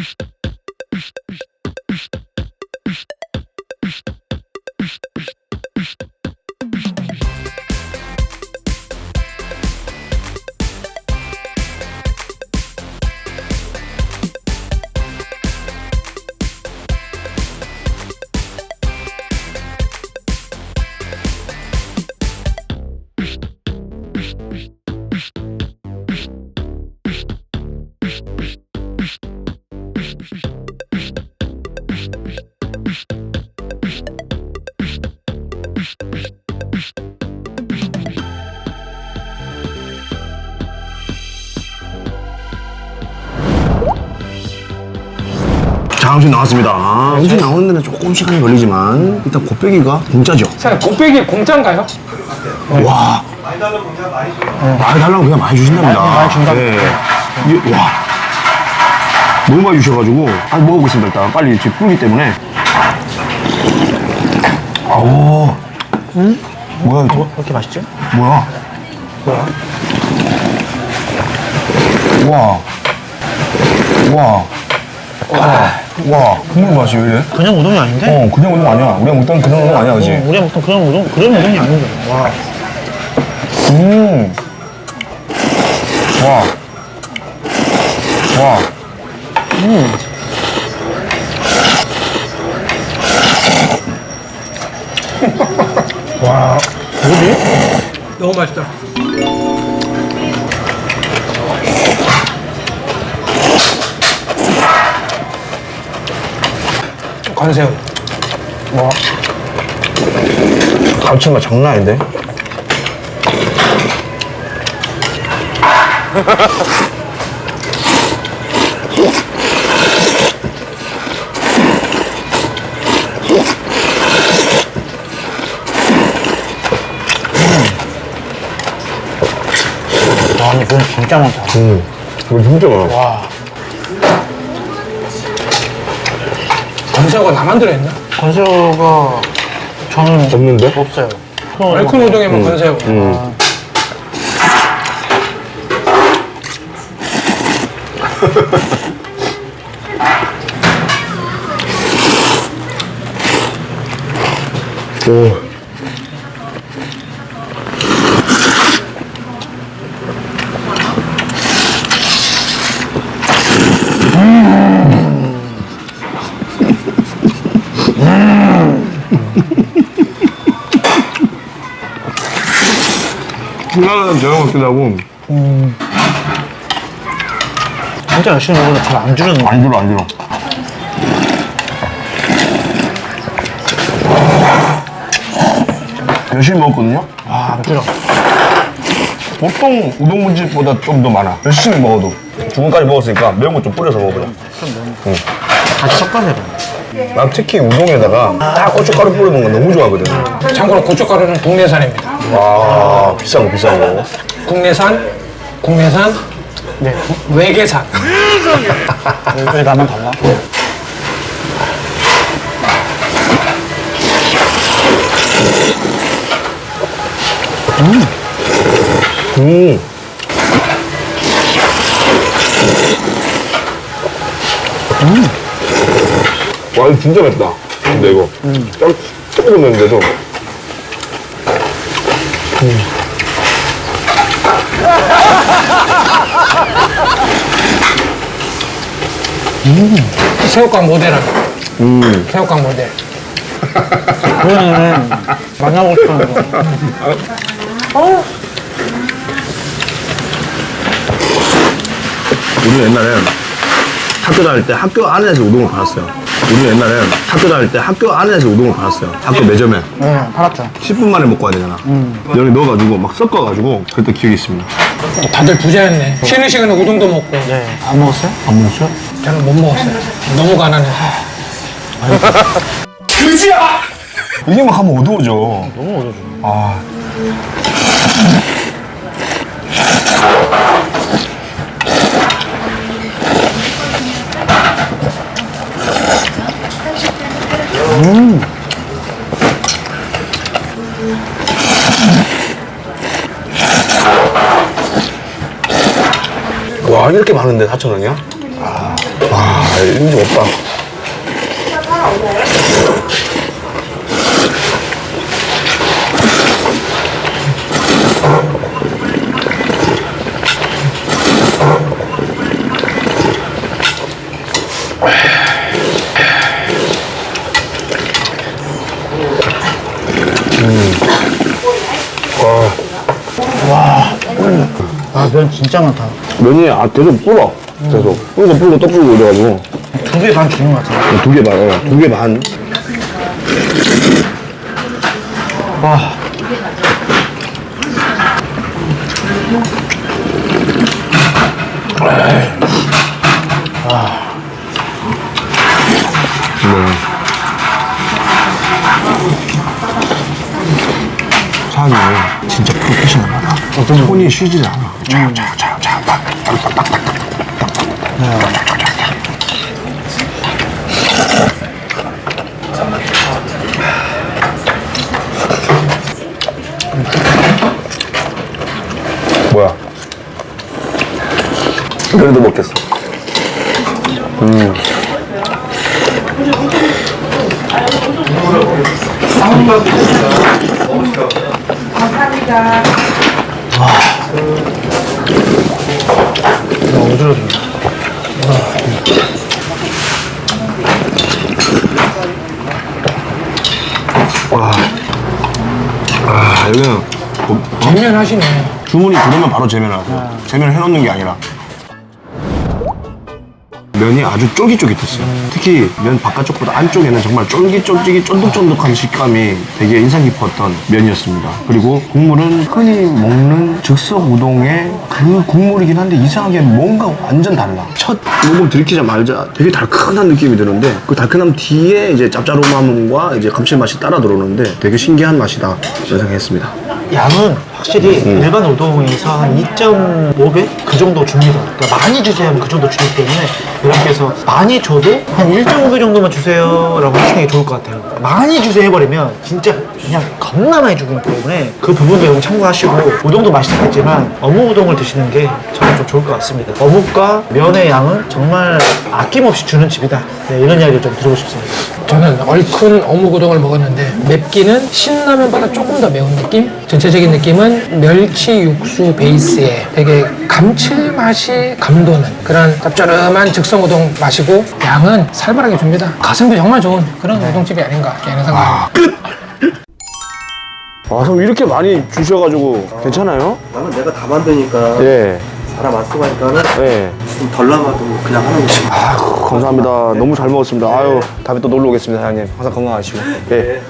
Pişt, pişt, pişt. 자, 음식 나왔습니다. 아, 음식 나오는 데는 조금 시간이 걸리지만 일단 곱빼기가 공짜죠. 자, 곱빼기 공짜인가요? 와. 많이 달라고 그냥 많이 주신답니다. 많이 준다. 네. 이- 와. 너무 많이 주셔가지고 아 먹어보겠습니다 일단 빨리 지금 끓기 때문에 아오 뭐야 이거 그렇게 맛있지? 뭐야 와 와. 와, 국물 맛이 왜 이래? 그냥 우동이 아닌데? 어, 그냥 우동 아니야. 우리가 먹던 그런 우동 아니야, 그지? 어, 우리가 먹던 그런 우동, 그런 우동이 아닌데. 와. 음. 와. 와. 너무 맛있다. 건새우. 감칠맛 장난 아닌데? 와, 근데 그건 진짜 많다. 음. 이거 진짜 많아. 와. 건새우가 나만 들어있나? 건새우가 저는 없는데? 없어요. 얼큰 우동에만 건새우. 음. 오. 생각나는 저녁 같기도 하고. 진짜 열심히 먹어도 잘안 줄였네. 안 들어 안 들어. 열심히 먹었거든요? 와, 안 줄여. 보통 우동무집보다 좀 더 많아. 열심히 먹어도. 두 번까지 먹었으니까 매운 거 좀 뿌려서 먹어보자. 같이 섞어내려. 난 특히 우동에다가 딱 고춧가루 뿌려 먹는 거 너무 좋아하거든 참고로 고춧가루는 국내산입니다. 와 비싼 거 비싼 거 국내산, 국내산, 네. 외계산. 왜 나만 달라? 음. 와 이거 진짜 맵다 근데 이거 딱 조금 맵는데도 새우깡 모델은. 음. 새우깡 모델. 그거는 만나고 싶은 거. 우리 옛날에 학교 다닐 때 학교 안에서 우동을 팔았어요 우리 옛날에 학교 다닐 때 학교 안에서 우동을 팔았어요 학교 매점에 네, 팔았죠. 10분 만에 먹고 와야 되잖아 여기 넣어가지고 막 섞어가지고 그때 기억이 있습니다 다들 부자였네. 쉬는 시간에 우동도 먹고. 네. 안 먹었어요? 안 먹었어요? 저는 못 먹었어요. 너무 가난해서. 이게 막 하면 어두워져 너무 어려워. 아. 와 이렇게 많은데 4천 원이야? 와 이런 집 없다. 면 진짜 많다. 면이 아, 계속 불어. 계속. 불고 불고 또 불고 이래가지고. 두 개 반 주는 것 같아. 두 개 반, 어, 두개 반. 와. 사장님 진짜 프로페셔널하다. 어떤 손이 쉬질 않아. 쫙쫙쫙쫙. 뭐야? 그래도 먹겠어. 너무 어지러워. 아, 여기는 뭐, 재면 하시네. 주문이 들어오면 바로 재면을 하세요. 재면을 해놓는 게 아니라. 면이 아주 쫄깃쫄깃했어요. 특히 면 바깥쪽보다 안쪽에는 정말 쫄깃쫄깃이 쫀득쫀득한 식감이 되게 인상 깊었던 면이었습니다. 그리고 국물은 흔히 먹는 즉석 우동의 그 국물이긴 한데 이상하게 뭔가 완전 달라. 첫 녹음 들이키자마자 되게 달큰한 느낌이 드는데 그 달큰함 뒤에 이제 짭짤함과 이제 감칠맛이 따라 들어오는데 되게 신기한 맛이다 예상했습니다. 양은 확실히 일반 우동에서 한 2.5배? 그 정도 줍니다. 그러니까 많이 주세요 하면 그 정도 주기 때문에 해서 많이 줘도 한 1.5배 정도만 주세요 라고 하시는 게 좋을 것 같아요. 많이 주세요 해버리면 진짜 그냥 겁나 많이 주기 때문에 그 부분도 여러분 참고하시고 우동도 맛있겠지만 어묵 우동을 드시는 게 저는 좀 좋을 것 같습니다. 어묵과 면의 양은 정말 아낌없이 주는 집이다. 네, 이런 이야기를 좀 들어보고 싶습니다. 저는 얼큰 어묵 우동을 먹었는데 맵기는 신라면보다 조금 더 매운 느낌? 전체적인 느낌은 멸치 육수 베이스에 되게 감칠맛이 감도는 그런 짭조름한 즉석 우동 맛이고 양은 살벌하게 줍니다. 가성비 정말 좋은 그런 우동집이 아닌가 이런 생각합니다. 아, 그럼 이렇게 많이 주셔가지고 괜찮아요? 나는 내가 다 만드니까 예. 사람 맛쓰고 하니까는 예. 좀 덜 남아도 그냥 하는 거지. 감사합니다. 너무 잘 먹었습니다. 아유, 다음에 또 놀러 오겠습니다, 사장님. 항상 건강하시고. 예.